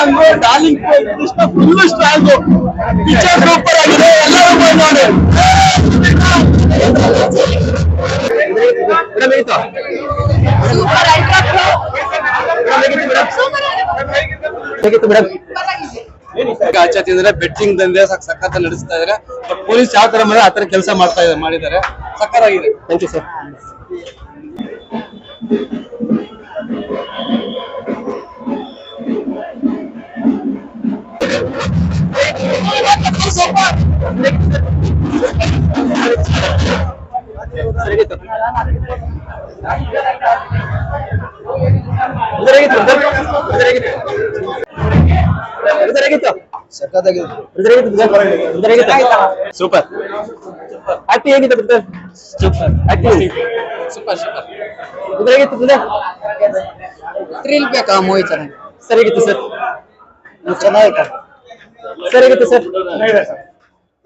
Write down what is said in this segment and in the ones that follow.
Strong darling Krishna full strong picture super ಆಗಿದೆ ಎಲ್ಲರೂ ಹೋಗಿ ನೋಡಿ. ಆಚೆ ತಿಂದ್ರೆ ಬೆಟ್ಟಿಂಗ್ ದಂಧೆ ಸಖತ್ ನಡೆಸ್ತಾ ಇದಾರೆ. ಬಟ್ ಪೊಲೀಸ್ ಯಾವ ತರ ಮಾಡಿದ್ರೆ ಆ ತರ ಕೆಲಸ ಮಾಡ್ತಾ ಇದ್ದಾರೆ ಮಾಡಿದ್ದಾರೆ. ಸಕ್ಕರಾಗಿದೆ thank you sir super acting ಹೇಗಿತ್ತು brother super acting super super brother ಹೇಗಿತ್ತು ಬ್ರದರ್ ಥ್ರಿಲ್ ಬೇಕಾ ಮೂವಿ ಚೆನ್ನಾಗಿ ಸರ್ ಹೇಗಿತ್ತು ಸರ್? ಚೆನ್ನಾಗಿತ್ತು. ಸರ್ ಹೇಗಿತ್ತು ಸರ್?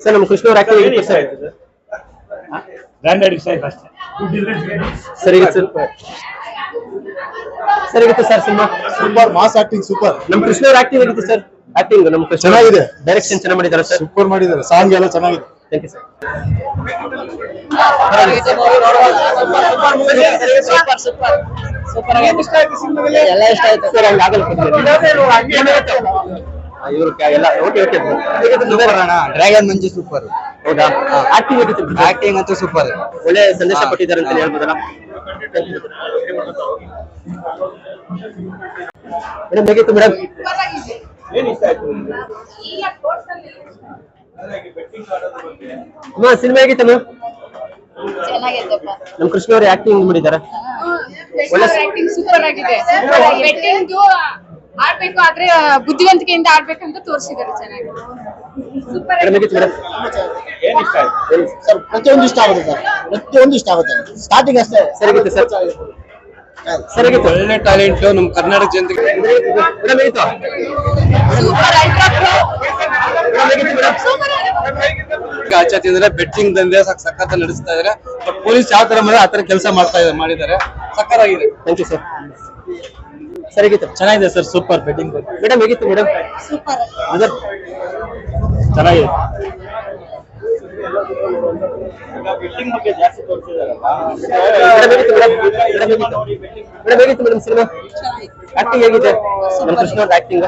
ಸರ್ ನಮ್ಮ ಕೃಷ್ಣ ಅವ್ರ ಆಕ್ಟಿಂಗ್ ಹೇಗಿತ್ತು ಸರ್? ಬ್ರ್ಯಾಂಡೆಡ್ ಸೈಜ್ ಅಷ್ಟೇ. ಸರ್ ಹೇಗಿತ್ತು ಸರ್? ಸರ್ ಹೇಗಿತ್ತು sir cinema? Super mass acting super ನಮ್ಮ ಕೃಷ್ಣ ಅವ್ರ ಆಕ್ಟಿಂಗ್ ಹೇಗಿತ್ತು ಸರ್? ಆಕ್ಟಿಂಗ್ ನಮ್ಮ ಕೃಷ್ಣ ಚೆನ್ನಾಗಿದೆ. ಡೈರೆಕ್ಷನ್ ಚೆನ್ನಾಗಿ ಮಾಡಿದ್ದಾರೆ ಸರ್. ಸೂಪರ್ ಮಾಡಿದ್ದಾರೆ. ಸಾಂಗ್ ಎಲ್ಲ ಚೆನ್ನಾಗಿದೆ. Thank you sir super super super ಎಲ್ಲ ಇಷ್ಟ ಆಯ್ತು ಸರ್ ಹಂಗೆ ಆಗಲ್ಲ. ಇವರು ಎಲ್ಲ ಡ್ರ್ಯಾಗನ್ ಮಂಜು ಸೂಪರ್ ಹೌದಾ? ಆಕ್ಟಿಂಗ್ ಆಕ್ಟಿಂಗ್ ಅಂತೂ ಸೂಪರ್ ಒಳ್ಳೆ ಸಂದೇಶ ಕೊಟ್ಟಿದ್ದಾರೆ ಅಂತ ಹೇಳ್ಬೋದಲ್ಲ? ಮೇಡಮ್ ಹೇಗಿತ್ತು ಮೇಡಮ್? ಅಮ್ಮ ಸಿನಿಮಾ ಹೇಗಿತ್ತು ಮ್ಯಾಮ್ ನಮ್ಮ ಕೃಷ್ಣ ಅವ್ರು ಆಕ್ಟಿಂಗ್ ಮಾಡಿದ್ದಾರೆ. ಒಳ್ಳೆ ಆಕ್ಟಿಂಗ್ ಸೂಪರ್ ಆಗಿದೆ. ಬೆಟ್ಟಿಂಗ್ ಆಡ್ಬೇಕು ಆದ್ರೆ ಬುದ್ಧಿವಂತಿಕೆಯಿಂದ ಆಡ್ಬೇಕಂತ ತೋರಿಸಿದ್ದಾರೆ ಚೆನ್ನಾಗಿ. ಸೂಪರ್ ಸರ್ ಪ್ರತಿಯೊಂದು ಇಷ್ಟ ಆಗುತ್ತೆ ಸರ್ ಪ್ರತಿಯೊಂದು ಇಷ್ಟ ಆಗುತ್ತೆ ಸ್ಟಾರ್ಟಿಂಗ್ ಅಷ್ಟೇ. Sir sir. ಸರ್ ಹೇಗಿತ್ತು ಒಳ್ಳೆ ಟ್ಯಾಲೆಂಟ್ ನಮ್ಮ ಕರ್ನಾಟಕ ಜನತೆಗೆ. ಸೂಪರ್ ಆಚೆ ತಿಂದ್ರೆ ಬೆಟ್ಟಿಂಗ್ ದಂಧೆ ಸಖತ್ ನಡೆಸ್ತಾ ಇದಾರೆ. ಬಟ್ ಪೊಲೀಸ್ ಯಾವ ತರ ಮಾಡಿದ್ರೆ ಆ ತರ ಕೆಲಸ ಮಾಡ್ತಾ ಇದ್ದಾರೆ ಮಾಡಿದ್ದಾರೆ. ಸಕ್ಕತ್ತಾಗಿದೆ. ಥ್ಯಾಂಕ್ ಯು ಸರ್ ಸರ್ ಹೇಗಿತ್ತು ಚೆನ್ನಾಗಿದೆ ಸರ್ ಸೂಪರ್ ಬೆಟ್ಟಿಂಗ್ ಮೇಡಮ್ ಹೇಗಿತ್ತು ಮೇಡಮ್? ಸೂಪರ್. ಅದರ್ ಚೆನ್ನಾಗಿದೆ. ಮೇಡಮ್ ಹೇಗಿತ್ತು ಮೇಡಮ್? ಸಿನಿಮಾ? ಆಕ್ಟಿಂಗ್ ಹೇಗಿದೆ? ನಮ್ಮ ಕೃಷ್ಣ ಅವ್ರ ಆಕ್ಟಿಂಗ್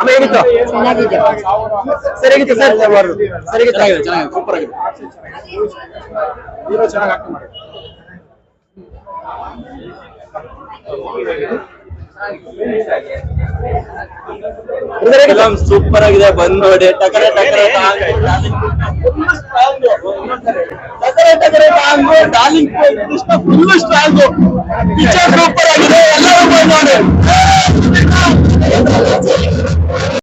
ಅಮ್ಮ ಹೇಗಿತ್ತು? ಚೆನ್ನಾಗಿದೆ. ಸರ್ ಹೇಗಿತ್ತು ಸರ್. ಸರ್ ಹೇಗಿತ್ತು ಚೆನ್ನಾಗಿದೆ ಚೆನ್ನಾಗಿದೆ. ಸೂಪರ್ ಆಗಿದೆ. ಸೂಪರ್ ಆಗಿದೆ, ಬಂದ್ ನೋಡಿ ಟಕರೆ ಟಕರೆ ಟಕರೆ ಟಕರೆ, ಟಾಂಗು. Darling Krishna full strong picture super ಆಗಿದೆ, ಎಲ್ಲರೂ ಬಂದ್ ನೋಡಿ